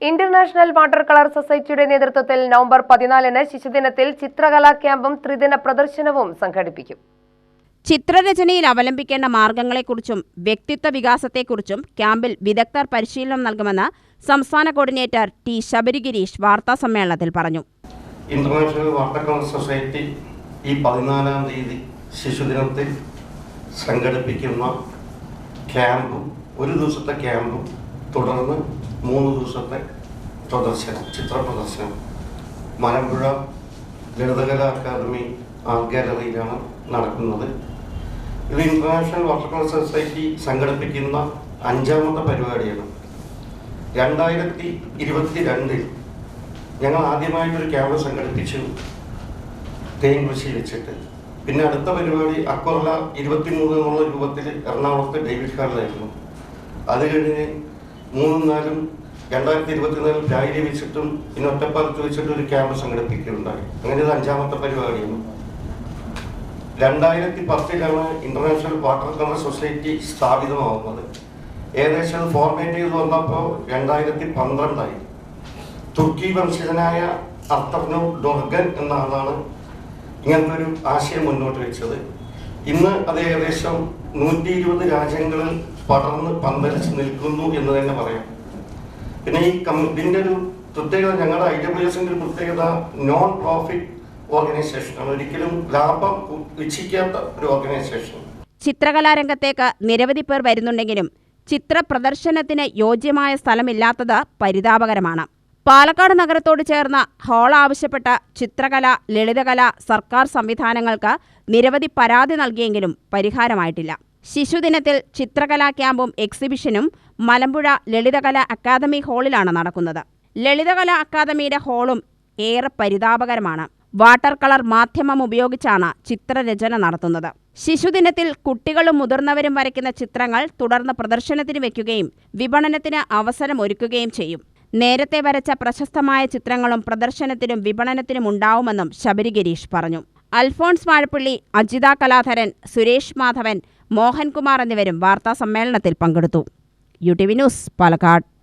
International water colour സൊസൈറ്റിയുടെ നേതൃത്വത്തിൽ November പതിനാലിന് ശിശുദിനത്തിൽ ചിത്രകലാ ക്യാമ്പും ത്രിദിന പ്രദർശനവും സംഘടിപ്പിക്കും. ചിത്രരചനയിൽ അവലംബിക്കേണ്ട മാർഗങ്ങളെക്കുറിച്ചും വ്യക്തിത്വ വികാസത്തെക്കുറിച്ചും ക്യാമ്പിൽ വിദഗ്ധർ പരിശീലനം നൽകുമെന്ന് സംസ്ഥാന കോർഡിനേറ്റർ ടി ശബരിഗിരീഷ് വാർത്താസമ്മേളനത്തിൽ പറഞ്ഞു. ഇന്റർനാഷണൽ വാട്ടർ കളർ സൊസൈറ്റി ഈ പതിനാലാം തീയതി ശിശുദിനത്തിൽ സംഘടിപ്പിക്കുന്ന ക്യാമ്പും ഒരു ദിവസത്തെ ക്യാമ്പും തുടർന്ന് മൂന്ന് ദിവസത്തെ പ്രദർശനം ചിത്ര പ്രദർശനം മലമ്പുഴ ലളിതകലാ അക്കാദമി ആർട്ട് ഗാലറിയിലാണ് നടക്കുന്നത്. ഇത് ഇന്റർനാഷണൽ വാട്ടർ കളർ സൊസൈറ്റി സംഘടിപ്പിക്കുന്ന അഞ്ചാമത്തെ പരിപാടിയാണ്. രണ്ടായിരത്തി ഇരുപത്തി രണ്ടിൽ ഞങ്ങൾ ആദ്യമായിട്ടൊരു ക്യാമ്പ് സംഘടിപ്പിച്ചു. തേൻ കൃഷി വെച്ചിട്ട്. പിന്നെ അടുത്ത പരിപാടി അക്കൊല്ല ഇരുപത്തിമൂന്ന് എന്നുള്ള രൂപത്തിൽ എറണാകുളത്ത് ഡേവിഡ് ഹാളിലായിരുന്നു അത് കഴിഞ്ഞ് മൂന്നും നാലും രണ്ടായിരത്തി ഇരുപത്തിനാലിൽ രായിരി വെച്ചിട്ടും പിന്നെ ഒറ്റപ്പാലത്ത് വെച്ചിട്ടും ഒരു ക്യാമ്പ് സംഘടിപ്പിക്കുകയുണ്ടായി. അങ്ങനെ ഇത് അഞ്ചാമത്തെ പരിപാടിയാണ്. രണ്ടായിരത്തി പത്തിലാണ് ഇന്റർനാഷണൽ വാട്ടർ കളർ സൊസൈറ്റി സ്ഥാപിതമാവുന്നത്. ഏകദേശം ഫോർമേറ്റ് ചെയ്ത് വന്നപ്പോൾ രണ്ടായിരത്തി പന്ത്രണ്ടായി തുർക്കി വംശജനായ അർത്തർനു ഡൊർഗൻ എന്ന ആളാണ് ഇങ്ങനത്തെ ഒരു ആശയം മുന്നോട്ട് വെച്ചത്. ഇന്ന് അത് ഏകദേശം നൂറ്റി ഇരുപത് രാജ്യങ്ങളിൽ പടർന്ന് പന്തലിച്ച് നിൽക്കുന്നു എന്ന് തന്നെ പറയാം. പിന്നെ ഈ ഇതിന്റെ ഒരു പ്രത്യേകത ഞങ്ങളുടെ ഐ ഡബ്ല്യു എസിന്റെ ഒരു പ്രത്യേകത നോൺ പ്രോഫിറ്റ് ഓർഗനൈസേഷനാണ് ഒരിക്കലും ലാഭം ഇച്ഛിക്കാത്ത ഒരു ഓർഗനൈസേഷൻ ചിത്രകലാരംഗത്തേക്ക് നിരവധി പേർ വരുന്നുണ്ടെങ്കിലും ചിത്ര പ്രദർശനത്തിന് യോജ്യമായ സ്ഥലമില്ലാത്തത് പരിതാപകരമാണ്. പാലക്കാട് നഗരത്തോട് ചേർന്ന ഹാൾ ആവശ്യപ്പെട്ട ചിത്രകല ലളിതകല സർക്കാർ സംവിധാനങ്ങൾക്ക് നിരവധി പരാതി നൽകിയെങ്കിലും പരിഹാരമായിട്ടില്ല. ശിശുദിനത്തിൽ ചിത്രകലാ ക്യാമ്പും എക്സിബിഷനും മലമ്പുഴ ലളിതകല അക്കാദമി ഹാളിലാണ് നടക്കുന്നത്. ലളിതകല അക്കാദമിയുടെ ഹാളും ഏറെ പരിതാപകരമാണ്. വാട്ടർ കളർ മാധ്യമം ഉപയോഗിച്ചാണ് ചിത്രരചന നടത്തുന്നത്. ശിശുദിനത്തിൽ കുട്ടികളും മുതിർന്നവരും വരയ്ക്കുന്ന ചിത്രങ്ങൾ തുടർന്ന് പ്രദർശനത്തിന് വയ്ക്കുകയും വിപണനത്തിന് അവസരമൊരുക്കുകയും ചെയ്യും. നേരത്തെ വരച്ച പ്രശസ്തമായ ചിത്രങ്ങളും പ്രദർശനത്തിനും വിപണനത്തിനും ഉണ്ടാവുമെന്നും ശബരി ഗിരീഷ് പറഞ്ഞു. അൽഫോൺസ് വാഴപ്പള്ളി അജിത കലാധരൻ സുരേഷ് മാധവൻ മോഹൻകുമാർ എന്നിവരും വാർത്താ സമ്മേളനത്തിൽ പങ്കെടുത്തു. U T V news Palakkad.